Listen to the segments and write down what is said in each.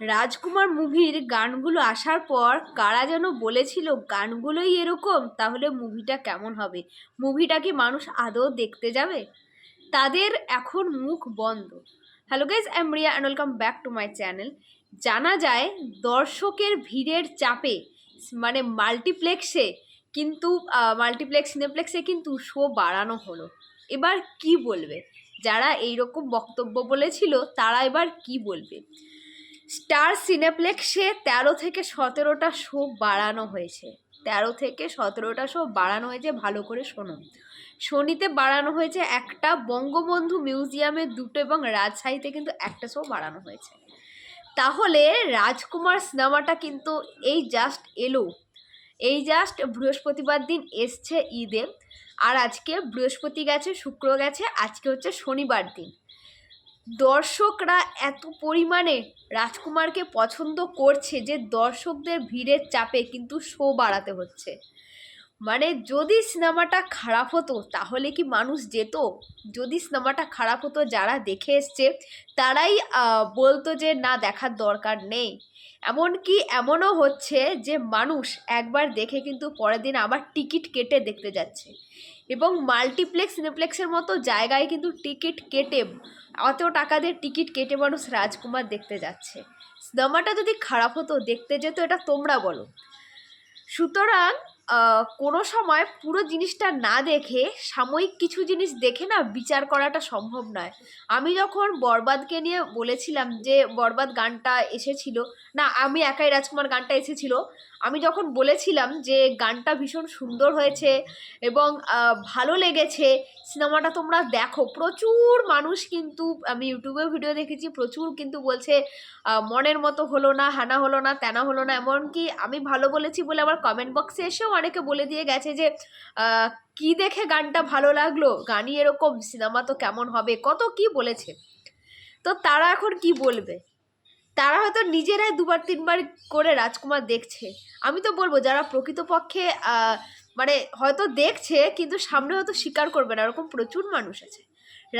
রাজকুমার মুভির গানগুলো আসার পর কারা যেন বলেছিল, গানগুলোই এরকম, তাহলে মুভিটা কেমন হবে? মুভিটা কি মানুষ আদৌ দেখতে যাবে? তাদের এখন মুখ বন্ধ। Hello guys I Riya and welcome back to my channel জানা যায়, দর্শকের ভিড়ের চাপে মানে মাল্টিপ্লেক্সে, কিন্তু মাল্টিপ্লেক্স, সিনেপ্লেক্সে কিন্তু শো বাড়ানো হলো। এবার কি বলবে? যারা এইরকম বক্তব্য বলেছিল, তারা এবার কি বলবে? স্টার সিনেপ্লেক্সে তেরো থেকে সতেরোটা শো বাড়ানো হয়েছে। তেরো থেকে সতেরোটা শো বাড়ানো হয়েছে, ভালো করে শোনো। শনিতে বাড়ানো হয়েছে একটা, বঙ্গবন্ধু মিউজিয়ামে দুটো এবং রাজশাহীতে কিন্তু একটা শো বাড়ানো হয়েছে। তাহলে রাজকুমার সিনেমাটা কিন্তু এই জাস্ট এলো। এই জাস্ট বৃহস্পতিবার দিন এসছে ঈদে। আর আজকে বৃহস্পতি গেছে, শুক্র গেছে, আজকে হচ্ছে শনিবার দিন। দর্শকরা এত পরিমাণে রাজকুমারকে পছন্দ করছে যে দর্শকদের ভিড়ের চাপে কিন্তু শো বাড়াতে হচ্ছে। মানে যদি সিনেমাটা খারাপ হতো, তাহলে কি মানুষ যেত? যদি সিনেমাটা খারাপ হতো, যারা দেখে এসছে, তারাই বলতো যে না, দেখার দরকার নেই। এমনকি এমনও হচ্ছে যে মানুষ একবার দেখে কিন্তু পরের দিন আবার টিকিট কেটে দেখতে যাচ্ছে। এবং মাল্টিপ্লেক্স সিনেপ্লেক্সের মতো জায়গায় কিন্তু টিকিট কেটে, অত টাকা দিয়ে টিকিট কেটে মানুষ রাজকুমার দেখতে যাচ্ছে। সিনেমাটা যদি খারাপ হতো, দেখতে যেত, এটা তোমরা বলো। সুতরাং কোনো সময় পুরো জিনিসটা না দেখে সাময়িক কিছু জিনিস দেখে না বিচার করাটা সম্ভব নয়। আমি যখন বরবাদকে নিয়ে বলেছিলাম যে বরবাদ গানটা এসেছিল, না, আমি একাই রাজকুমার গানটা এসেছিল, আমি যখন বলেছিলাম যে গানটা ভীষণ সুন্দর হয়েছে এবং ভালো লেগেছে, সিনেমাটা তোমরা দেখো। প্রচুর মানুষ কিন্তু, আমি ইউটিউবে ভিডিও দেখেছি, প্রচুর কিন্তু বলছে মনের মতো হলো না, হানা হলো না, তেনা হলো না, এমনকি আমি ভালো বলেছি বলে আমার কমেন্ট বক্সে এসেও অনেকে বলে দিয়ে গেছে যে কি দেখে গানটা ভালো লাগল? গানই এরকম, সিনেমা তো কেমন হবে? কত কি বলেছে? তো তারা এখন কি বলবে? তারা হয়তো নিজেরাই দুবার, তিনবার করে রাজকুমার দেখছে। আমি তো বলব, যারা প্রকৃতপক্ষে মানে হয়তো দেখছে, কিন্তু সামনে হয়তো স্বীকার করবে না। এরকম প্রচুর মানুষ আছে।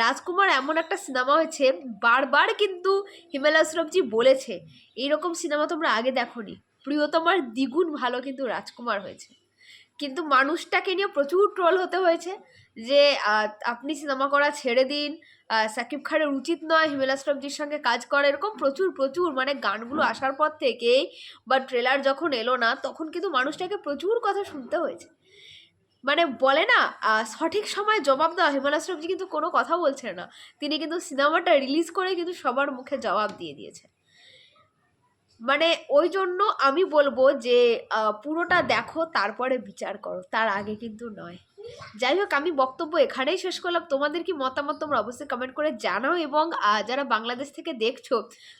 রাজকুমার এমন একটা সিনেমা হয়েছে, বারবার কিন্তু হিমেল আশরফজি বলেছে, এইরকম সিনেমা তোমরা আগে দেখোনি। প্রিয়তমার দ্বিগুণ ভালো কিন্তু রাজকুমার হয়েছে। কিন্তু মানুষটাকে নিয়ে প্রচুর ট্রোল হতে হয়েছে যে আপনি সিনেমা করা ছেড়ে দিন সাকিব খানের উচিত নয় হিমেল আশরফজির সঙ্গে কাজ করা এরকম প্রচুর প্রচুর মানে গানগুলো আসার পর থেকেই বা ট্রেলার যখন এলো না তখন কিন্তু মানুষটাকে প্রচুর কথা শুনতে হয়েছে। মানে বলে না সঠিক সময় জবাব দেওয়া হিমাল আশরফজি কিন্তু কোনো কথা বলছে না। তিনি কিন্তু সিনেমাটা রিলিজ করে কিন্তু সবার মুখে জবাব দিয়ে দিয়েছে মানে ওই জন্য আমি বলব যে পুরোটা দেখো, তারপরে বিচার করো। তার আগে কিন্তু নয়। যাই হোক, আমি বক্তব্য এখানেই শেষ করলাম। তোমাদের কি মতামত তোমরা অবশ্যই কমেন্ট করে জানাও এবং যারা বাংলাদেশ থেকে দেখছ,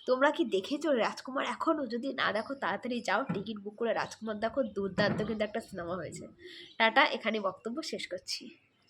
তোমরা কি দেখেছ রাজকুমার এখনও যদি না দেখো, তাড়াতাড়ি যাও, টিকিট বুক করে রাজকুমার দেখো। দুর্দান্ত কিন্তু একটা সিনেমা হয়েছে। টাটা এখানে বক্তব্য শেষ করছি।